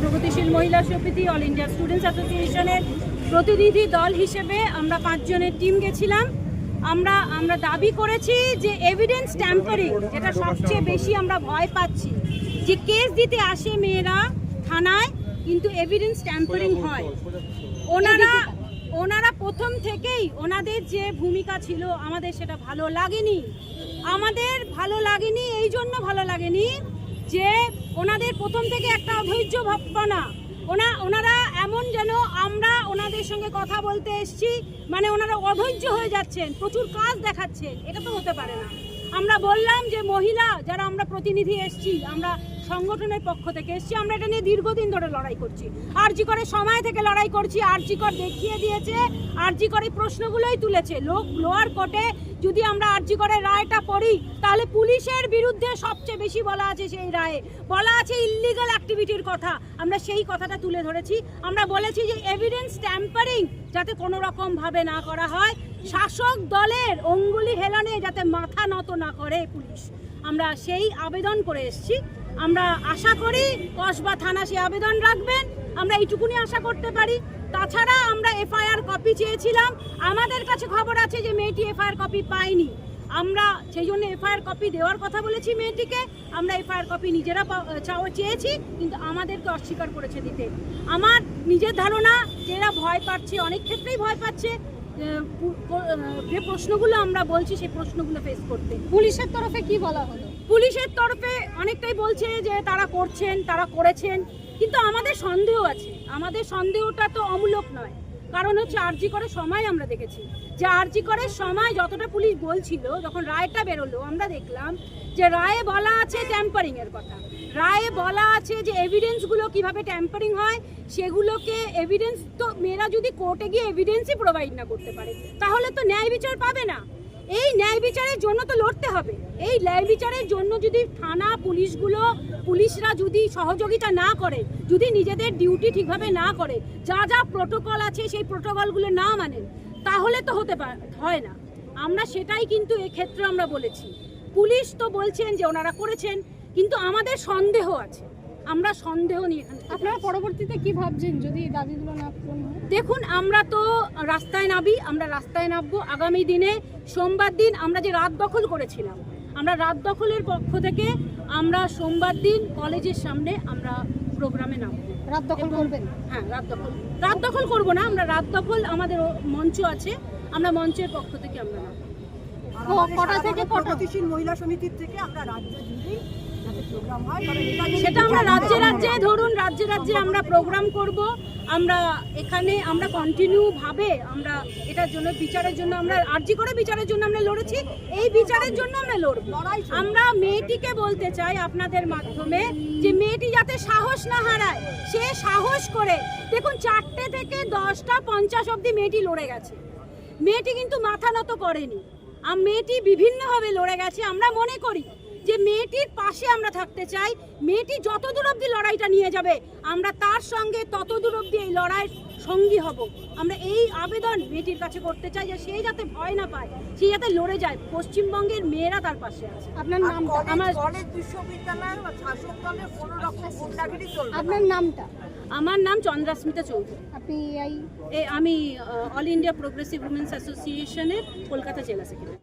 প্রগতিশীল মহিলা সমিতি অল ইন্ডিয়া স্টুডেন্টস অ্যাসোসিয়েশনের প্রতিনিধি দল হিসেবে আমরা পাঁচজনের টিম গেছিলাম। আমরা আমরা দাবি করেছি যে এভিডেন্স ট্যাম্পারিং যেটা সবচেয়ে বেশি আমরা ভয় পাচ্ছি, যে কেস দিতে আসে মেয়েরা থানায়, কিন্তু এভিডেন্স ট্যাম্পারিং হয়। ওনারা ওনারা প্রথম থেকেই ওনাদের যে ভূমিকা ছিল, আমাদের সেটা ভালো লাগেনি। আমাদের ভালো লাগেনি, এই জন্য ভালো লাগেনি যে ওনাদের প্রথম থেকে একটা অধৈর্য ভাবনা। ওনা, ওনারা এমন যেন আমরা ওনাদের সঙ্গে কথা বলতে এসছি মানে ওনারা অধৈর্য হয়ে যাচ্ছেন, প্রচুর কাজ দেখাচ্ছেন, এটা তো হতে পারে না। আমরা বললাম যে মহিলা, যারা আমরা প্রতিনিধি এসছি, আমরা সংগঠনের পক্ষ থেকে এসছি। আমরা এটা নিয়ে দীর্ঘদিন ধরে লড়াই করছি। আরজি করে সময় থেকে লড়াই করছি। আরজি কর দেখিয়ে দিয়েছে। আরজি করে প্রশ্নগুলোই তুলেছে। লোক লোয়ার কোর্টে যদি আমরা আরজি করে রায়টা পড়ি, তাহলে পুলিশের বিরুদ্ধে সবচেয়ে বেশি বলা আছে সেই রায়ে। বলা আছে ইল্লিগাল অ্যাক্টিভিটির কথা। আমরা সেই কথাটা তুলে ধরেছি। আমরা বলেছি যে এভিডেন্স ট্যাম্পারিং যাতে কোনো রকম ভাবে না করা হয়। শাসক দলের অঙ্গুলি হেলনে যাতে মাথা নত না করে পুলিশ। আমরা সেই আবেদন করে এসেছি। আমরা আশা করি কসবা থানা সে আবেদন রাখবেন। আমরা এইটুকুনি আশা করতে পারি। তাছাড়া আমরা এফআইআর কপি চেয়েছিলাম। আমাদের কাছে খবর আছে যে মেয়েটি এফআইআর কপি পায়নি। আমরা সেই জন্য এফআইআর কপি দেওয়ার কথা বলেছি মেয়েটিকে। আমরা এফআইআর কপি নিজেরা চাওয়া চেয়েছি, কিন্তু আমাদেরকে অস্বীকার করেছে দিতে। আমার নিজের ধারণা যে এরা ভয় পাচ্ছে, অনেক ক্ষেত্রেই ভয় পাচ্ছে যে প্রশ্নগুলো আমরা বলছি, সেই প্রশ্নগুলো ফেস করতে। পুলিশের তরফে কি বলা হলো? পুলিশের তরফে অনেকটাই বলছে যে তারা করছেন, তারা করেছেন, কিন্তু আমাদের সন্দেহ আছে। আমাদের সন্দেহটা তো অমূলক নয়। কারণ হচ্ছে আরজি করার সময় আমরা দেখেছি। যে আরজি করার সময় যতটা পুলিশ বলছিল, যখন রায়টা বেরোলো, আমরা দেখলাম যে রায়ে বলা আছে ট্যাম্পারিং এর কথা। রায়ে বলা আছে যে এভিডেন্সগুলো কীভাবে ট্যাম্পারিং হয়, সেগুলোকে এভিডেন্স তো মেয়েরা যদি কোর্টে গিয়ে এভিডেন্সই প্রোভাইড না করতে পারে, তাহলে তো ন্যায় বিচার পাবে না। এই ন্যায় বিচারের জন্য তো লড়তে হবে। এই ন্যায় বিচারের জন্য যদি থানা পুলিশগুলো পুলিশরা যদি সহযোগিতা না করে যদি নিজেদের ডিউটি ঠিকভাবে না করে যা যা প্রোটোকল আছে সেই প্রোটোকলগুলো না মানেন তাহলে তো হতে পার- হয় না। আমরা সেটাই কিন্তু এক্ষেত্রে আমরা বলেছি। পুলিশ তো বলছেন যে ওনারা করেছেন কিন্তু আমাদের সন্দেহ আছে। আমরা সন্দেহ নিয়ে আপনারা পরবর্তীতে কি ভাবছেন যদি এই দাবিগুলো না দেখুন আমরা তো রাস্তায় নামি আমরা রাস্তায় নামবো। আগামী দিনে সোমবার দিন আমরা যে রাত দখল করেছিলাম আমরা রাত দখলের পক্ষ থেকে আমরা সোমবার দিন কলেজের সামনে আমরা প্রোগ্রামে নামবো। রাত দখল করবেন? হ্যাঁ রাত দখল। রাত দখল করব না আমরা রাত দখল আমাদের মঞ্চ আছে আমরা মঞ্চের পক্ষ থেকে আমরা নামবো। কটা থেকে কটা? মহিলা সমিতির থেকে আমরা রাজ্য জুড়েই সেটা আমরা রাজ্যে রাজ্যে, ধরুন রাজ্যে রাজ্যে আমরা প্রোগ্রাম করব, আমরা এখানে আমরা কন্টিনিউ ভাবে আমরা এটার জন্য, বিচারের জন্য আমরা আর্জি করে বিচারের জন্য আমরা লড়েছি, এই বিচারের জন্য আমরা লড়ব। আমরা মেয়েটিকে বলতে চাই আপনাদের মাধ্যমে যে মেয়েটি যাতে সাহস না হারায়, সে সাহস করে। দেখুন, চারটে থেকে দশটা, পঞ্চাশ অবধি মেয়েটি লড়ে গেছে। মেয়েটি কিন্তু মাথা নত করেনি। আর মেয়েটি বিভিন্নভাবে লড়ে গেছে, আমরা মনে করি। যে মেয়েটির পাশে আমরা থাকতে চাই মেয়েটি যত দূর অবধি লড়াইটা নিয়ে যাবে আমরা তার সঙ্গে তত দূর অবধি এই লড়াইয়ের সঙ্গী হব। আমরা এই আবেদন মেয়েটির কাছে করতে চাই যে সে যাতে ভয় না পায় সে যাতে লড়ে যায়। পশ্চিমবঙ্গের মেয়েরা তার পাশে আছে। আপনার নামটা? আমার- কলেজ বিশ্ববিদ্যালয় শাসক দলের কোনো রকম গুন্ডাগিরি চলবে না। আপনার নামটা? আমার নাম চন্দ্রাস্মিতা চৌধুরী। আপনি আমি অল ইন্ডিয়া প্রোগ্রেসিভ উমেন্স অ্যাসোসিয়েশনের কলকাতা জেলা সেক্রেটারি